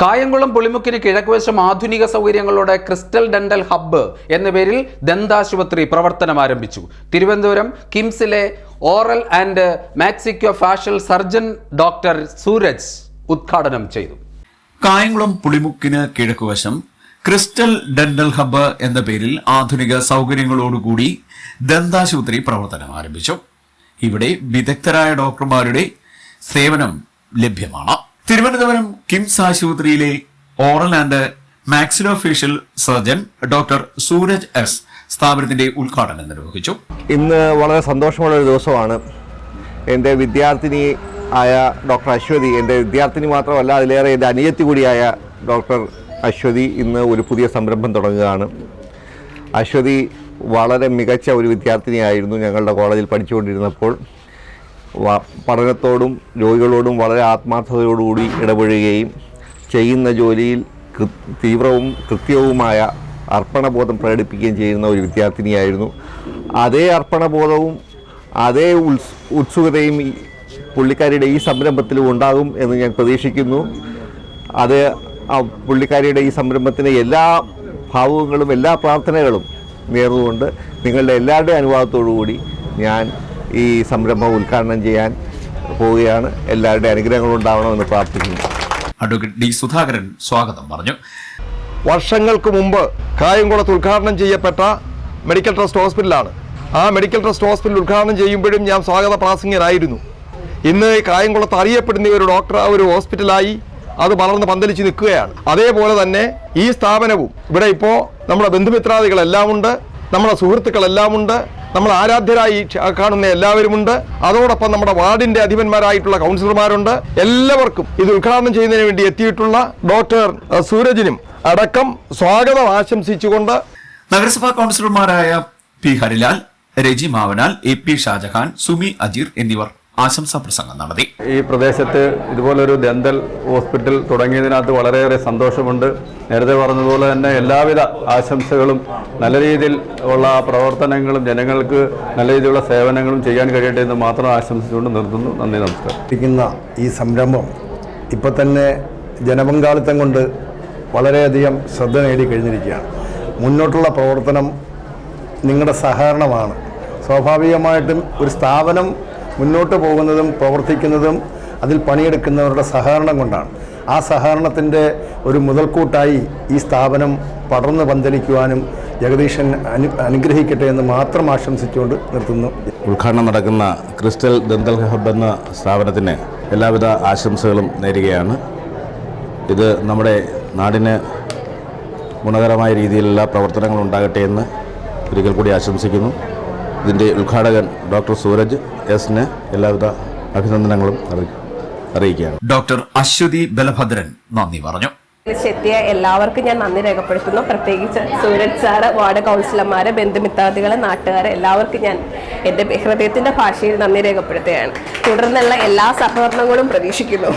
കായംകുളം പുളിമുക്കിന് കിഴക്കുവശം ആധുനിക സൗകര്യങ്ങളോടെ ക്രിസ്റ്റൽ ഡെന്റൽ ഹബ്ബ് എന്ന പേരിൽ ദന്താശുപത്രി പ്രവർത്തനം ആരംഭിച്ചു. Thiruvananthapuram കിംസിലെ oral and maxillo facial surgeon doctor Sooraj ഉദ്ഘാടനം ചെയ്തു. കായംകുളം പുളിമുക്കിന് കിഴക്കുവശം ക്രിസ്റ്റൽ ഡെന്റൽ ഹബ്ബ് എന്ന പേരിൽ ആധുനിക സൗകര്യങ്ങളോടുകൂടി ദന്താശുപത്രി പ്രവർത്തനം ആരംഭിച്ചു. ഇവിടെ വിദഗ്ധരായ ഡോക്ടർമാരുടെ സേവനം ലഭ്യമാണ്. തിരുവനന്തപുരം കിംസ് ആശുപത്രിയിലെ oral and maxillofacial surgeon doctor Sooraj S സ്ഥാപനത്തിന്റെ ഉദ്ഘാടനം നിർവഹിച്ചു. ഇന്ന് വളരെ സന്തോഷമുള്ള ഒരു ദിവസമാണ്. എന്റെ വിദ്യാർത്ഥിനി ആയ ഡോക്ടർ അശ്വതി എന്റെ വിദ്യാർത്ഥിനി മാത്രമല്ല അതിലേറെ എന്റെ അനിയത്തി കൂടിയായ ഡോക്ടർ അശ്വതി ഇന്ന് ഒരു പുതിയ സംരംഭം തുടങ്ങുകയാണ്. അശ്വതി വളരെ മികച്ച ഒരു വിദ്യാർത്ഥിനിയായിരുന്നു ഞങ്ങളുടെ കോളേജിൽ പഠിച്ചുകൊണ്ടിരുന്നപ്പോൾ. പഠനത്തോടും രോഗികളോടും വളരെ ആത്മാർത്ഥതയോടുകൂടി ഇടപഴകുകയും ചെയ്യുന്ന ജോലിയിൽ തീവ്രവും കൃത്യവുമായ അർപ്പണബോധം പ്രകടിപ്പിക്കുകയും ചെയ്യുന്ന ഒരു വിദ്യാർത്ഥിനിയായിരുന്നു. അതേ അർപ്പണബോധവും അതേ ഉത്സ് ഉത്സുകതയും പുള്ളിക്കാരിയുടെ ഈ സംരംഭത്തിലും ഉണ്ടാകും എന്ന് ഞാൻ പ്രതീക്ഷിക്കുന്നു. അത് പുള്ളിക്കാരിയുടെ ഈ സംരംഭത്തിന് എല്ലാ ഭാവുകങ്ങളും എല്ലാ പ്രാർത്ഥനകളും നേർന്നുകൊണ്ട് നിങ്ങളുടെ എല്ലാവരുടെയും അനുവാദത്തോടു കൂടി ഞാൻ ഈ സംരംഭം ഉദ്ഘാടനം ചെയ്യാൻ പോവുകയാണ്. എല്ലാവരുടെയും അനുഗ്രഹങ്ങൾ ഉണ്ടാവണമെന്ന് പ്രാർത്ഥിക്കുന്നു. അഡ്വക്കേറ്റ് ഡി സുധാകരൻ സ്വാഗതം പറഞ്ഞു. വർഷങ്ങൾക്ക് മുമ്പ് കായംകുളത്ത് ഉദ്ഘാടനം ചെയ്യപ്പെട്ട മെഡിക്കൽ ട്രസ്റ്റ് ഹോസ്പിറ്റലാണ്. ആ മെഡിക്കൽ ട്രസ്റ്റ് ഹോസ്പിറ്റൽ ഉദ്ഘാടനം ചെയ്യുമ്പോഴും ഞാൻ സ്വാഗത പ്രാസംഗികനായിരുന്നു. ഇന്ന് ഈ കായംകുളത്ത് അറിയപ്പെടുന്ന ഒരു ഡോക്ടർ ഒരു ഹോസ്പിറ്റലായി അത് വളർന്ന് പന്തലിച്ച് നിൽക്കുകയാണ്. അതേപോലെ തന്നെ ഈ സ്ഥാപനവും ഇവിടെ ഇപ്പോൾ നമ്മുടെ ബന്ധുമിത്രാദികളെല്ലാം ഉണ്ട് നമ്മുടെ സുഹൃത്തുക്കളെല്ലാം ഉണ്ട് നമ്മൾ ആരാധ്യരായി കാണുന്ന എല്ലാവരുമുണ്ട്. അതോടൊപ്പം നമ്മുടെ വാർഡിന്റെ അധിപന്മാരായിട്ടുള്ള കൗൺസിലർമാരുണ്ട്. എല്ലാവർക്കും ഇത് ഉദ്ഘാടനം ചെയ്യുന്നതിന് വേണ്ടി എത്തിയിട്ടുള്ള ഡോക്ടർ സൂരജിനും അടക്കം സ്വാഗതം ആശംസിച്ചുകൊണ്ട് നഗരസഭാ കൗൺസിലർമാരായ P. Harilal Reji Mavanal A. P. Shajahan Sumi Ajeer എന്നിവർ ആശംസാ പ്രസംഗം നടത്തി. ഈ പ്രദേശത്ത് ഇതുപോലൊരു ദന്തൽ ഹോസ്പിറ്റൽ തുടങ്ങിയതിനകത്ത് വളരെയേറെ സന്തോഷമുണ്ട്. നേരത്തെ പറഞ്ഞതുപോലെ തന്നെ എല്ലാവിധ ആശംസകളും നല്ല രീതിയിൽ ഉള്ള പ്രവർത്തനങ്ങളും ജനങ്ങൾക്ക് നല്ല രീതിയിലുള്ള സേവനങ്ങളും ചെയ്യാൻ കഴിയട്ടെ എന്ന് മാത്രം ആശംസിച്ചുകൊണ്ട് നിർത്തുന്നു. നന്ദി നമസ്കാരം. ഈ സംരംഭം ഇപ്പം തന്നെ ജനപങ്കാളിത്തം കൊണ്ട് വളരെയധികം ശ്രദ്ധ നേടിക്കഴിഞ്ഞിരിക്കുകയാണ് മുന്നോട്ടുള്ള പ്രവർത്തനം നിങ്ങളുടെ സഹകരണമാണ്. സ്വാഭാവികമായിട്ടും ഒരു സ്ഥാപനം മുന്നോട്ട് പോകുന്നതും പ്രവർത്തിക്കുന്നതും അതിൽ പണിയെടുക്കുന്നവരുടെ സഹകരണം കൊണ്ടാണ്. ആ സഹകരണത്തിന്റെ ഒരു മുതൽക്കൂട്ടായി ഈ സ്ഥാപനം പടർന്നു പന്തലിക്കുവാനും ജഗദീശൻ അനു അനുഗ്രഹിക്കട്ടെ എന്ന് മാത്രം ആശംസിച്ചുകൊണ്ട് നിർത്തുന്നു. ഉദ്ഘാടനം നടക്കുന്ന ക്രിസ്റ്റൽ ദന്തൽ ഹബ് എന്ന സ്ഥാപനത്തിന് എല്ലാവിധ ആശംസകളും നേരുകയാണ്. ഇത് നമ്മുടെ നാടിന് ഗുണകരമായ രീതിയിലുള്ള പ്രവർത്തനങ്ങൾ ഉണ്ടാകട്ടെ എന്ന് ഒരിക്കൽ കൂടി ആശംസിക്കുന്നു. ഇതിന്റെ ഉദ്ഘാടകൻ ഡോക്ടർ സൂരജ് എസിന് എല്ലാവിധ അഭിനന്ദനങ്ങളും അറി- അറിയിക്കുകയാണ്. ഡോക്ടർ അശ്വതി ബലഭദ്രൻ നന്ദി പറഞ്ഞു. എത്തിയ എല്ലാവർക്കും ഞാൻ നന്ദി രേഖപ്പെടുത്തുന്നു. പ്രത്യേകിച്ച് സൂരജ് സാറ് വാർഡ് കൗൺസിലർമാരെ ബന്ധുമിത്താദികളെ നാട്ടുകാരെ എല്ലാവർക്കും ഞാൻ എന്റെ ഹൃദയത്തിന്റെ ഭാഷയിൽ നന്ദി രേഖപ്പെടുത്തുകയാണ്. തുടർന്നുള്ള എല്ലാ സഹകരണങ്ങളും പ്രതീക്ഷിക്കുന്നു.